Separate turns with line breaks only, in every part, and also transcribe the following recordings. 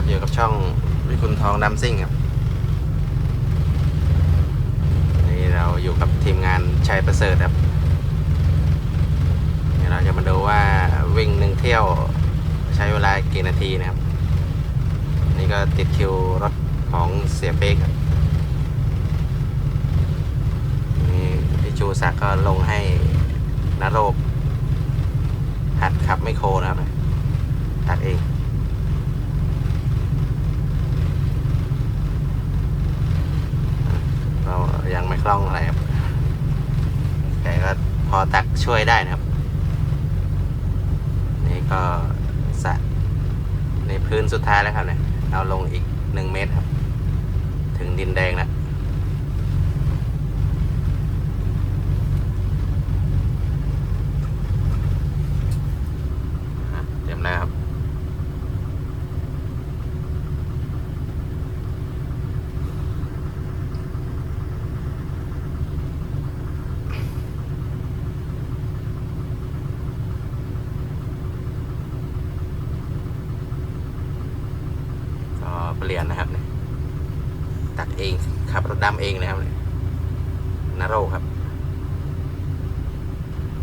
ครับ อยู่กับช่องวิคุณทองดัมซิ่งครับนี่เราอยู่กับทีมงานชัยประเสริฐครับนี่เราจะมาดูว่าวิ่งหนึ่งเที่ยวใช้เวลากี่นาทีนะครับ นี่ก็ติดคิวรถของเสียเป๊กครับนี่พี่จูศักดิ์ก็ลงให้นโรกหัดขับไม่โครนะครับหัดเอง เรายัง ไม่คล่องอะไรครับแต่ก็พอตักช่วยได้นะครับ นี่ก็สะในพื้นสุดท้ายแล้วครับเนี่ย เอาลงอีกหนึ่งเมตรครับ ถึงดินแดงแล้ว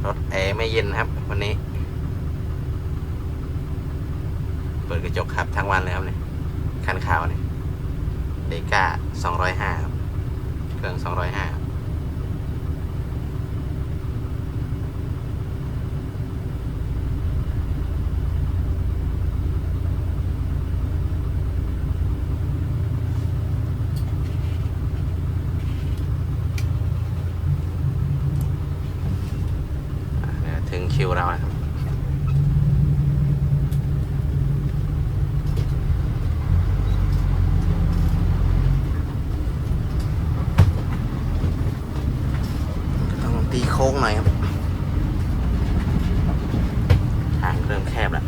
รถแอร์ไม่เย็นครับ วันนี้ เปิดกระจกครับทั้งวันเลยครับเนี่ยคันขาวเนี่ยเดก้าร้อยห้าเครื่องสองร้อยห้า ตีโค้งหน่อยครับทางเริ่มแคบแล้ว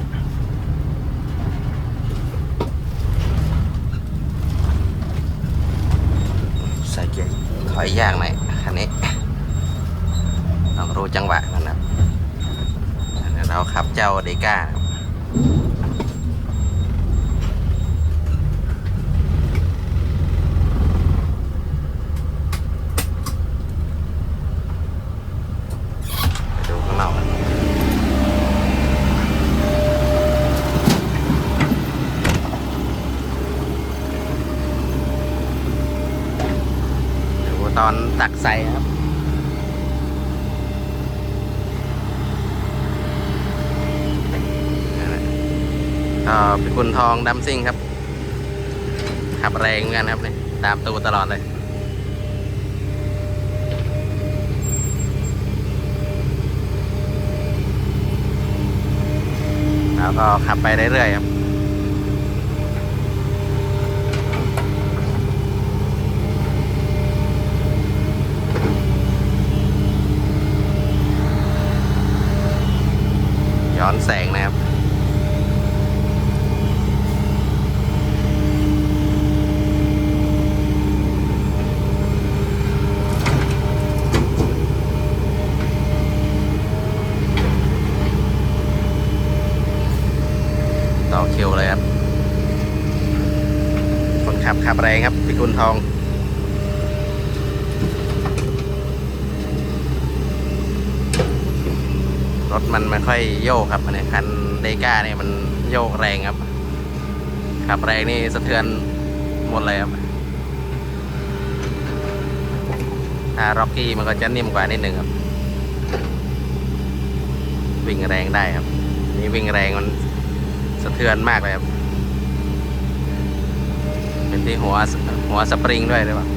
ใส่เกียร์ถอยยากหน่อยคันนี้ต้องรู้จังหวะมันนะครับเดี๋ยวเราขับเจ้าเดก้านะครับไปดูข้างนอกกันดู ตอนตักใส่ครับ ก็เป็นคุณทองดัมซิ่งครับ ขับแรงเหมือนกันครับเนี่ยตามตัวตลอดเลยแล้วก็ขับไปเรื่อยๆครับ ย้อนแสงนะครับ ต่อคิวเลยครับ คนขับขับแรงครับพี่กุลทอง รถ มันไม่ค่อยโยกครับอันนี้คันเดก้าเนี่ยมันโยกแรงครับขับแรงนี่สะเทือนหมดเลยครับถ้าร็อกกี้มันก็จะนิ่มกว่านิดหนึ่งครับ วิ่งแรงได้ครับ นี่วิ่งแรงมันสะเทือนมากเลยครับ เป็นที่หัวหัวสปริงด้วยหรือเปล่า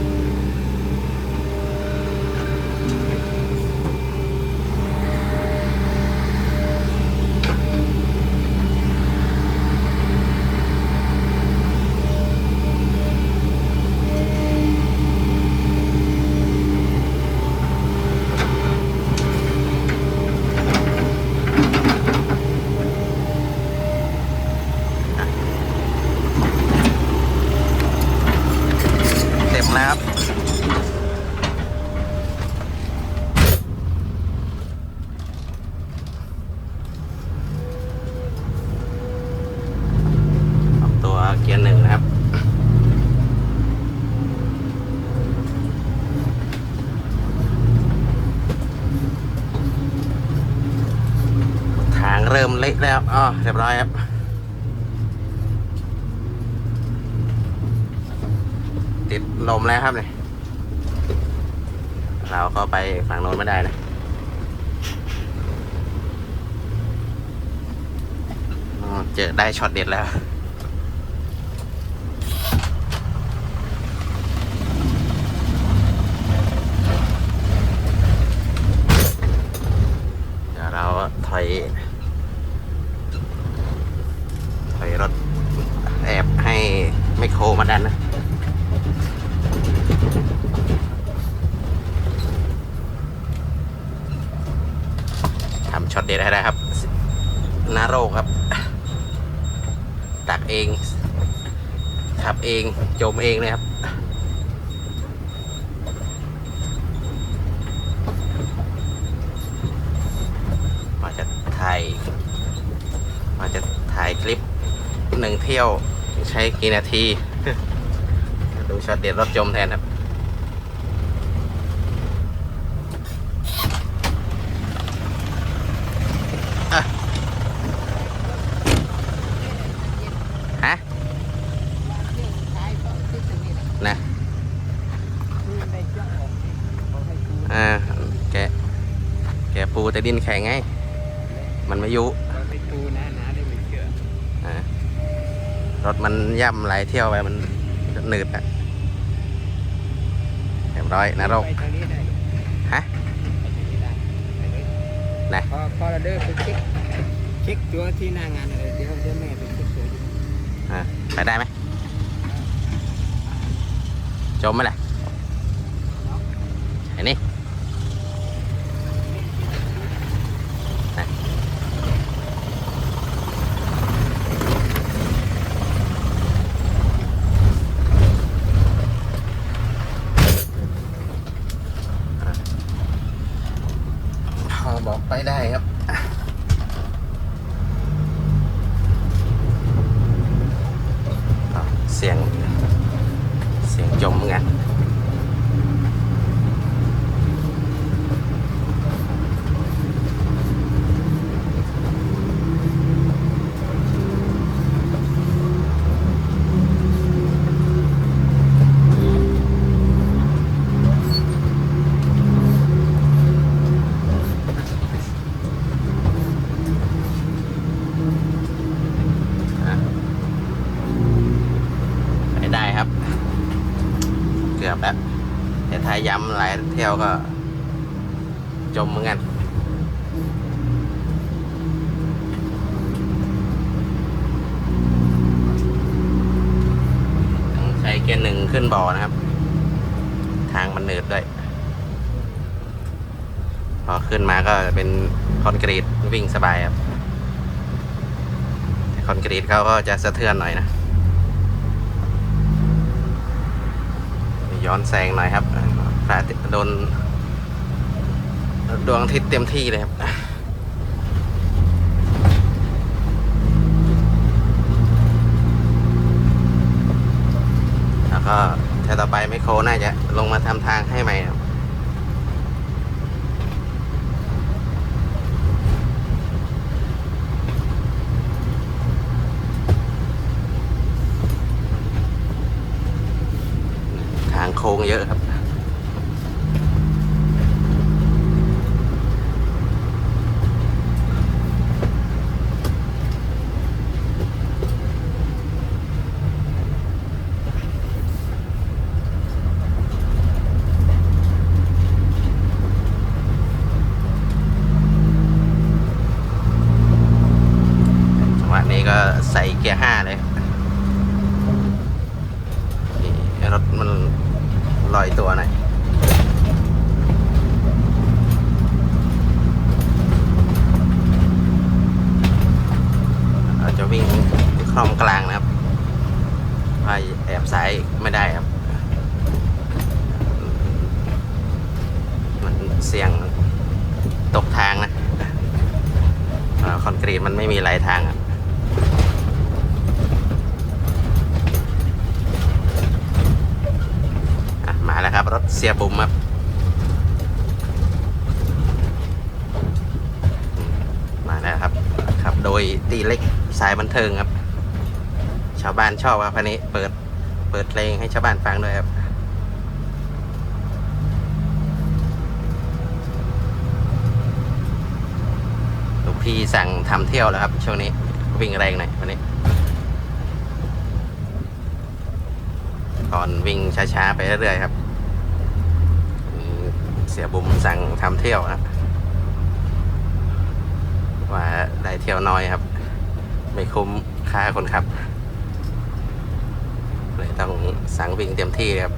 เต็มแล้วครับ อ๋อเรียบร้อยครับติดลมแล้วครับเนี่ยเราก็ไปฝั่งโน้นไม่ได้นะเจอได้ช็อตเด็ดแล้ว เดี๋ยวเราถอย ถอยรถแอบให้ไมโครมาดันนะ ทำช็อตเด็ดให้ได้ครับ นาโรครับ ตักเอง ขับ เองจมเองเลยครับมาจะถ่ายมาจะถ่ายคลิปหนึ่งเที่ยวใช้กี่นาที ดูช็อตเด็ดรถจมแทนครับ ฮะ นะ อ่า แก แกปู แต่ดินแข็งไง มันไม่ยุ
ไม่ตูนะนะได้ไม่เชื่อ
อ่ารถมันย่ำหลายเที่ยวไปมันหนืดอะเรียบร้อยนะโรค
ไปทางนี้ได้
ฮะ
ไปทางนี้ได้ไปเลย
ไหน
พอพอเราเดินไปเช็คเช็คตัวที่หน้างานอะไรเดี๋ยวเดี๋ยวแม่ไปเช็คตัวอยู่
อ่าไปได้ไหมจมไหมล่ะไอ้นี่นะพอบอกไปได้ครับ อะเสียง เสียงจมเหมือนกันอะไปได้ครับ เกือบแล้ว แต่ถ้า ย้ำหลายเที่ยวก็ จมเหมือนกัน ต้องใช้เกียร์หนึ่งขึ้นบ่อนะครับ ทางมันหนืดด้วยพอขึ้นมาก็เป็นคอนกรีตวิ่งสบายครับคอนกรีตเขาก็จะสะเทือนหน่อยนะ ย้อนแซงหน่อยครับ พระอายโดนดวงอาทิตย์เต็มที่เลยครับแล้วก็ถ้าต่อไปไม่โครน่าจะลงมาทำทางให้ใหม่ครับทางโค้งเยอะครับ จังหวะนี้ก็ใส่เกียร์ห้าเลยครับนี่รถมันลอยตัวหน่อยเราจะวิ่งคล่อมกลางนะครับไปแอบซ้ายไม่ได้ครับ มันเสี่ยงตกทางนะอ่าคอนกรีตมันไม่มีหลายทางอะอะมาแล้วครับ รถเสียบุ๋มครับมาแล้วครับขับ โดยตีเล็กสายบันเทิงครับ ชาวบ้านชอบครับพันนี้เปิดเปิดเพลงให้ชาวบ้านฟังด้วยครับลูกพี่สั่งทำเที่ยวแล้วครับ ช่วงนี้วิ่งแรงหน่อยวันนี้ ก่อนวิ่งช้าๆ ไปเรื่อยๆครับ เสียบุมสั่งทำเที่ยวนะว่าได้เที่ยวน้อยครับ ไม่คุ้มค่าคนขับ เลยต้องสั่งวิ่งเต็มที่ครับ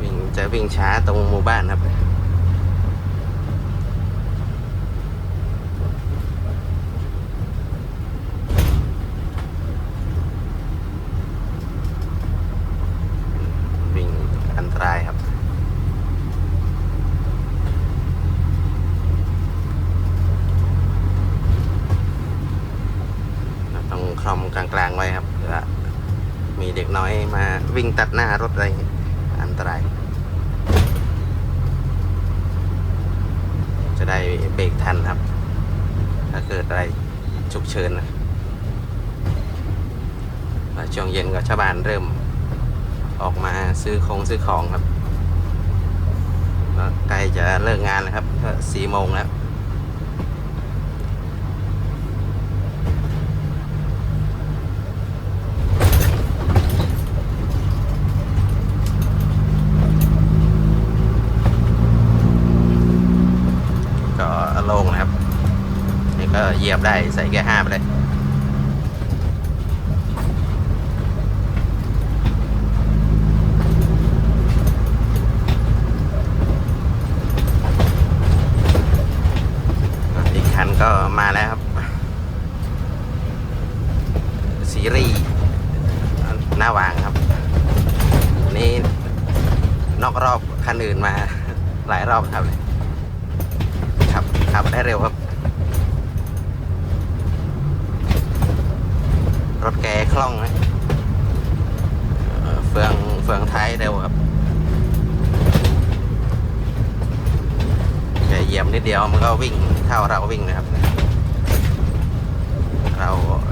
วิ่งจะวิ่งช้าตรงหมู่บ้านครับ วิ่งอันตรายครับ เราต้องคลอมกลางๆไว้ครับเผื่อมีเด็กน้อยมาวิ่ง ตัดหน้ารถอะได้อันตราย จะได้เบรกทันครับ ถ้าเกิดอะไรฉุกเฉินนะช่วงเย็นก็ชาวบ้านเริ่มออกมาซื้อของซื้อของครับใกล้จะเลิกงานแล้วครับสี่โมงแล้ว ก็โล่งนะครับ นี่ก็เหยียบได้ใส่แค่ห้าไปเลย อีกคันก็มาแล้วครับ ซีรีส์หน้าวางครับอันนี้นอกรอบ คันอื่นมาหลายรอบครับเลยขับขับได้เร็วครับ รถแกคล่องนะเฟืองเฟืองท้ายเร็วครับแกเหยียบนิดเดียวมันก็วิ่งเท่าเราวิ่งนะครับ เรา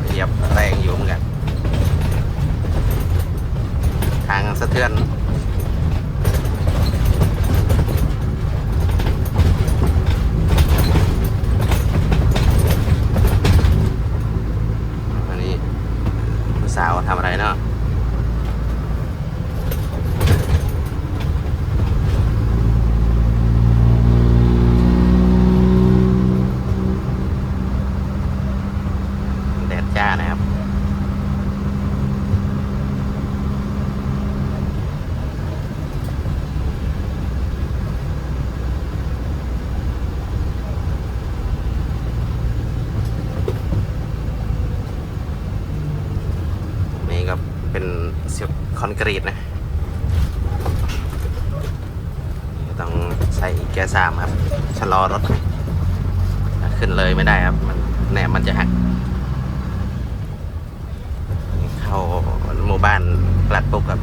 เหยียบแรงอยู่เหมือนกัน ทางสะเทือนนี้ผู้สาวทำอะไรเนาะแดดจ้านะครับ นี่ก็ เป็นเสียบคอนกรีตนะต้องใส่แกยร์สามครับ ชะลอรถ ขึ้นเลยไม่ได้ครับ มันแหนบมันจะหัก เข้าหมู่บ้านกลัดปุ๊บครับ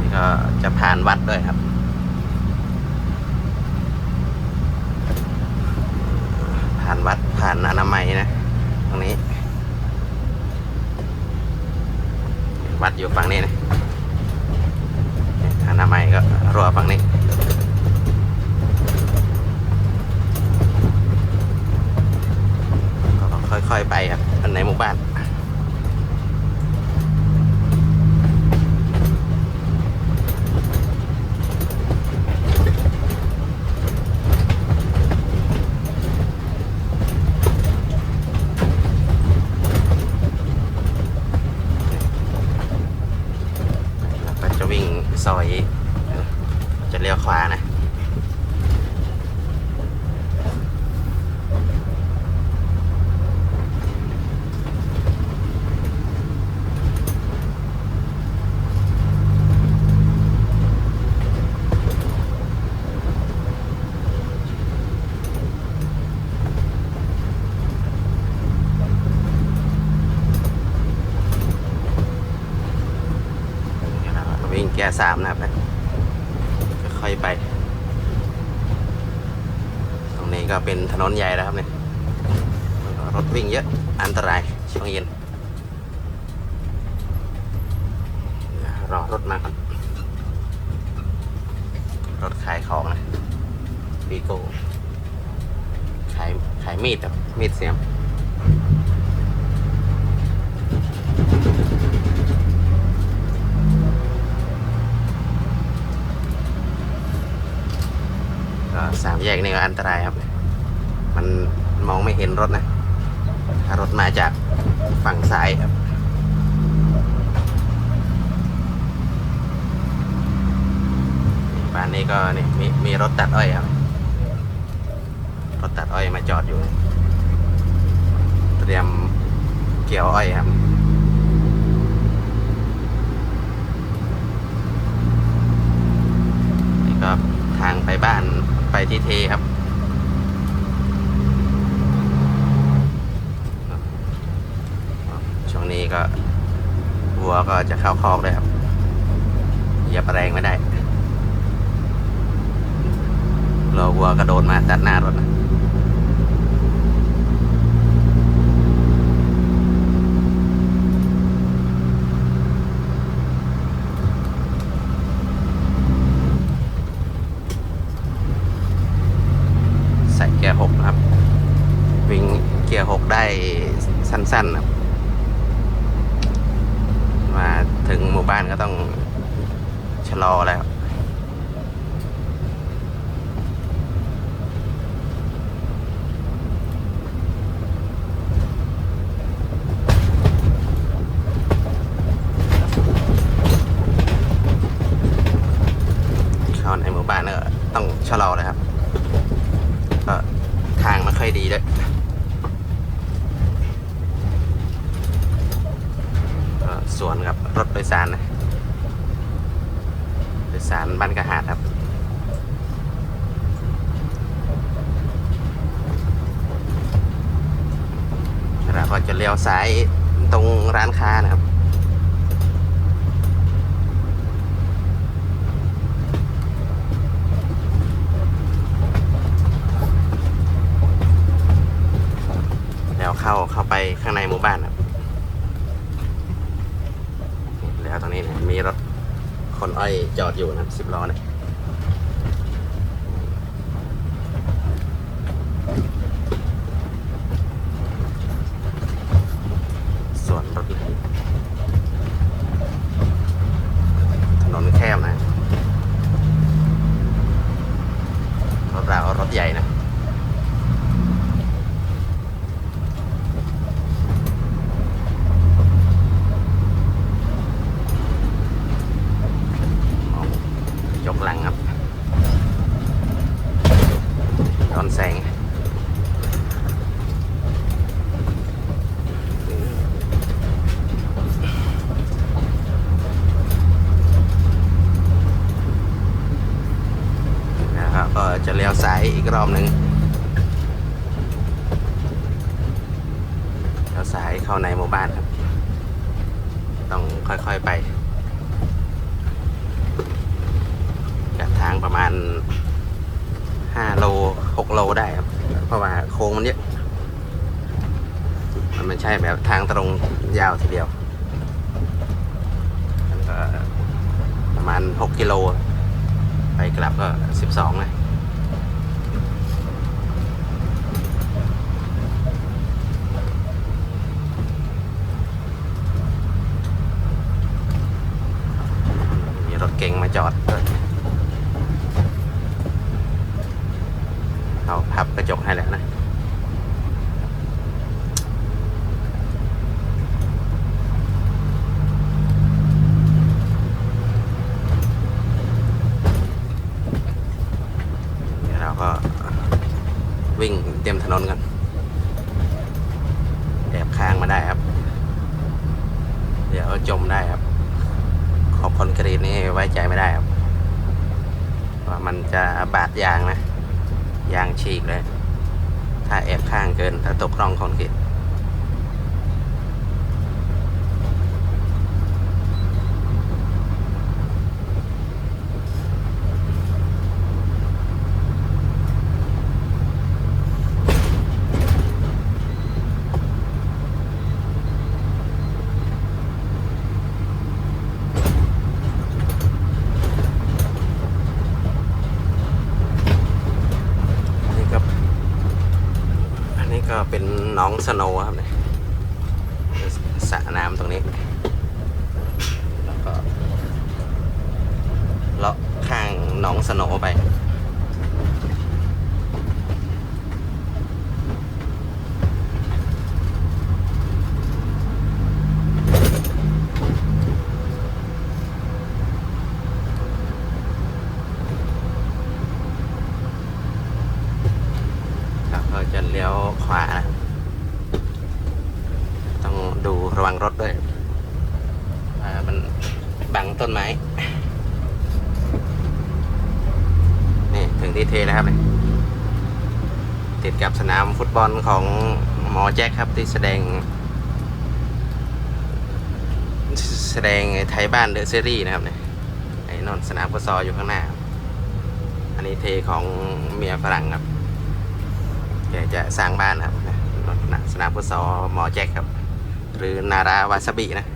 นี่ก็จะผ่านวัดด้วยครับผ่านวัดผ่านอนามัยนะ ตรงนี้ วัดอยู่ฝั่งนี้นะอนามัยก็รั่วฝั่งนี้ก็ค่อยๆไปครับในหมู่บ้าน แล้วก็จะวิ่งซอย จะเลี้ยวขวานะ วิ่งแกยร์ สามนะครับนะค่อยๆไป ตรงนี้ก็เป็นถนนใหญ่แล้วครับเนี่ยรถวิ่งเยอะ อันตรายช่วงเย็นรอรถมาก่อนรถขายของนะบีโก้ขายขายมีดครับมีดเสียม สามแยกนี่ก็อันตรายครับ มันมองไม่เห็นรถนะถ้ารถมาจากฝั่งซ้ายครับบ้านนี้ก็นี่มีมีรถตัดอ้อยครับ รถตัดอ้อยมาจอดอยู่ เตรียมเกี่ยวอ้อยครับนี่ก็ทางไปบ้าน ไปที่เทครับ ช่วงนี้ก็วัวก็จะเข้าคอกเลยครับเหยียบแรงไม่ได้ราวัวกระโดดมาตัดหน้ารถนะใส่เกียร์หกนะครับ วิ่งเกียร์หกได้ สั้นนะครับ มาถึงหมู่บ้านก็ต้องชะลอแล้ว เข้าในหมู่บ้านก็ต้องชะลอเลยครับ ก็ทางไม่ค่อยดีด้วย ก็สวนกับรถโดยสารนะโดยสารบ้านกระหาดครับ เราก็จะเลี้ยวซ้ายตรงร้านค้านะครับ แล้วเข้าเข้าไปข้างในห มู่บ้านครับแล้วตรงนี้เนี่ยมีรถคนอ้อยจอดอยู่นะสิบล้อเนี่ยส่วนรถถนนแคบนะรถเรารถใหญ่นะ ยกหลังครับตอนแสงนะครับก็จะเลี้ยวซ้ายอีก รอบหนึ่งเลี้ยวซ้ายเข้าในหมู่บ้านครับ ต้องค่อยๆไปจากทางประมาณ5โล6โลได้ครับ เพราะว่าโค้งมันเยอะมันไม่ใช่แบบทางตรงยาวทีเดียวมันก็ประมาณ 6 กิโล ไปกลับก็ 12เลยมีรถเก๋งมา จอดด้วย เขาพับกระจกให้แล้วนะ เดี๋ยวเราก็วิ่งเต็มถนนกัน แอบค้างมาได้ครับ เดี๋ยวจมได้ครับ ขอบคอนกรีตนี่ไว้ใจไม่ได้ครับว่ามันจะบาด ยางนะ ยางฉีกเลย ถ้าแอบข้างเกิน ถ้าตกร่องคอนกรีต เป็นหน้อง สโนว์ครับเนี่ยสระน้ำตรงนี้แล้วก็เลาะข้างหนองสโนว์ไป ครับเราจะเลี้ยวขวานะต้องดูระวังรถด้วยอ่ามันบังต้นไม้ นี่ ถึงที่เทแล้วครับนี่ติดกับสนามฟุ ตบอลของหมอแจ็คครับที่แสดง แสดงไทยบ้านเดอะซีรีส์นะครับเนี่ยไอ้นนสนามฟุตซอลอยู่ข้างหน้า อันนี้เทของเมียฝรั่งครับแกจะสร้างบ้านครับนสนามฟุตซอลหมอแจ็คครับ หรือนาราวาซาบินะ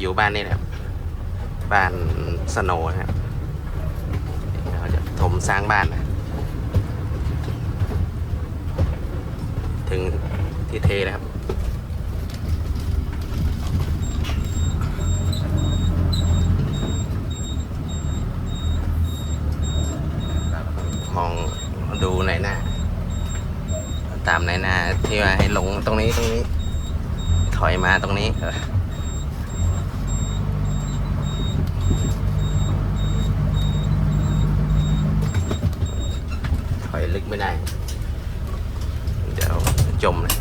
อยู่บ้านนี่นะครับบ้านสโนนะครับเราจะถมสร้างบ้านนะ ถึงที่เทนะครับมองดูในหน้า ตามในหน้าที่ว่าให้ลงตรงนี้ตรงนี้ ถอยมาตรงนี้ถอยลึกไม่ได้ จมเลย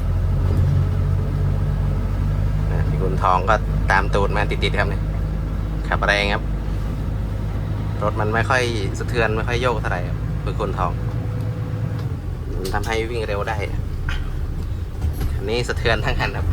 นะพี่คุณทองก็ตามตูดมาติดๆครับเนี่ยขับแรงครับ รถมันไม่ค่อยสะเทือนไม่ค่อยโยกเท่าไหร่ครับพี่คุณทองทำให้วิ่งเร็วได้อันนี้สะเทือนทั้งคันครับ